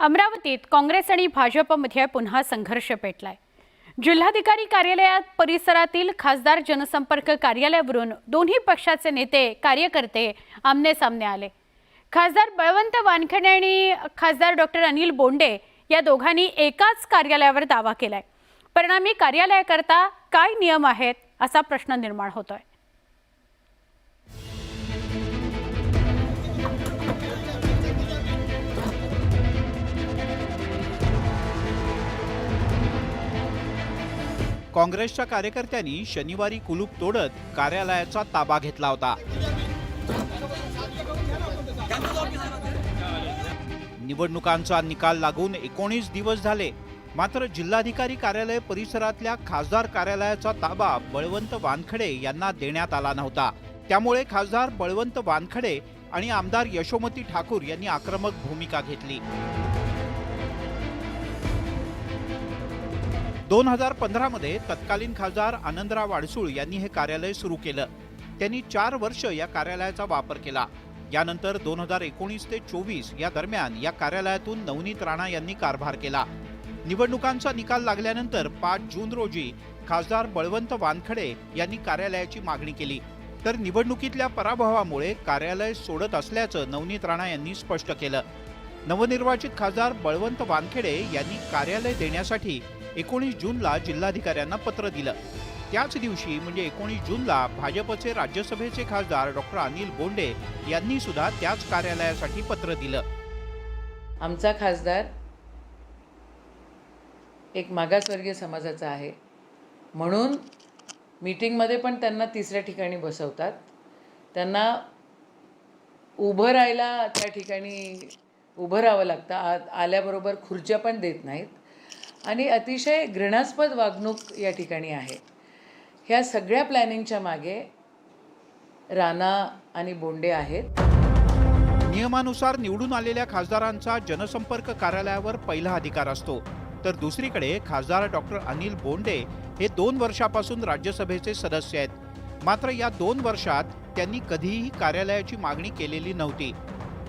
अमरावतीत काँग्रेस आणि भाजपमध्ये पुन्हा संघर्ष पेटलाय. जिल्हाधिकारी कार्यालयात परिसरातील खासदार जनसंपर्क कार्यालयावरून दोन्ही पक्षाचे नेते कार्यकर्ते आमने सामने आले. खासदार बळवंत वानखेडे आणि खासदार डॉक्टर अनिल बोंडे या दोघांनी एकाच कार्यालयावर दावा केलाय. परिणामी कार्यालयाकरता काय नियम आहेत असा प्रश्न निर्माण होतोय. काँग्रेसच्या कार्यकर्त्यांनी शनिवारी कुलूप तोडत कार्यालयाचा ताबा घेतला होता. निवडणुकांचा निकाल लागून एकोणीस दिवस झाले. मात्र जिल्हाधिकारी कार्यालय परिसरातल्या खासदार कार्यालयाचा ताबा बळवंत वानखडे यांना देण्यात आला नव्हता. त्यामुळे खासदार बळवंत वानखडे आणि आमदार यशोमती ठाकूर यांनी आक्रमक भूमिका घेतली. दोन हजार पंधरामध्ये तत्कालीन खासदार आनंदराव वाडसूळ यांनी हे कार्यालय सुरू केलं. त्यांनी चार वर्ष या कार्यालयाचा वापर केला. यानंतर दोन हजार एकोणीस ते चोवीस या दरम्यान या कार्यालयातून नवनीत राणा यांनी कारभार केला. निवडणुकांचा निकाल लागल्यानंतर पाच जून रोजी खासदार बळवंत वानखडे यांनी कार्यालयाची मागणी केली. तर निवडणुकीतल्या पराभवामुळे कार्यालय सोडत असल्याचं नवनीत राणा यांनी स्पष्ट केलं. नवनिर्वाचित खासदार बळवंत वानखेडे यांनी कार्यालय देण्यासाठी एकोणीस जूनला जिल्हाधिकाऱ्यांना पत्र दिलं. त्याच दिवशी म्हणजे एकोणीस जूनला भाजपचे राज्यसभेचे खासदार डॉक्टर अनिल बोंडे यांनी सुद्धा त्याच कार्यालयासाठी पत्र दिलं. आमचा खासदार एक मागासवर्गीय समाजाचा आहे. म्हणून मीटिंगमध्ये पण त्यांना तिसऱ्या ठिकाणी बसवतात. त्यांना उभं राहायला त्या ठिकाणी उभं राहावं लागतं. आ आल्याबरोबर खुर्च्या पण देत नाहीत. आणि अतिशय घृणास्पद वागणूक या ठिकाणी आहे. ह्या सगळ्या प्लॅनिंगच्या मागे राणा आणि बोंडे आहेत. नियमानुसार निवडून आलेल्या खासदारांचा जनसंपर्क कार्यालयावर पहिला अधिकार असतो. तर दुसरीकडे खासदार डॉक्टर अनिल बोंडे हे दोन वर्षापासून राज्यसभेचे सदस्य आहेत. मात्र या दोन वर्षात त्यांनी कधीही कार्यालयाची मागणी केलेली नव्हती.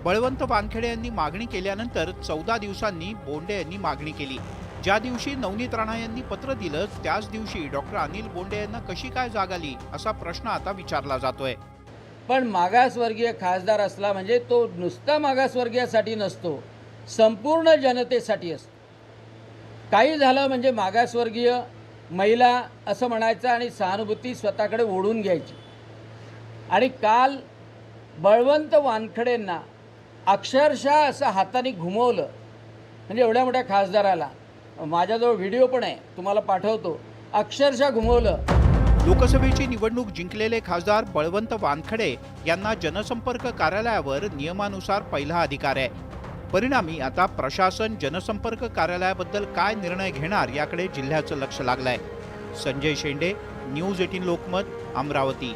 बळवंत वानखेडे यांनी मागणी केल्यानंतर चौदा दिवसांनी बोंडे यांनी मागणी केली. ज्या दिवशी नवनीत राणा यांनी पत्र दिलं त्याच दिवशी डॉक्टर अनिल बोंडे यांना कशी काय जाग आली असा प्रश्न आता विचारला जातोय. पण मागासवर्गीय खासदार असला म्हणजे तो नुसता मागासवर्गीयासाठी नसतो संपूर्ण जनतेसाठी असतो. काही झालं म्हणजे मागासवर्गीय महिला असं म्हणायचं आणि सहानुभूती स्वतःकडे ओढून घ्यायची. आणि काल बळवंत वानखडेंना अक्षरशः असं हाताने घुमवलं म्हणजे एवढ्या मोठ्या खासदाराला. माझ्याजवळ व्हिडिओ पण आहे तुम्हाला पाठवतो. अक्षरशः घुमवलं. लोकसभेची निवडणूक जिंकलेले खासदार बळवंत वानखडे यांना जनसंपर्क कार्यालयावर नियमानुसार पहिला अधिकार आहे. परिणामी आता प्रशासन जनसंपर्क कार्यालयाबद्दल काय निर्णय घेणार याकडे जिल्ह्याचं लक्ष लागलंय. Sanjay Shende news eighteen Lokmat Amravati.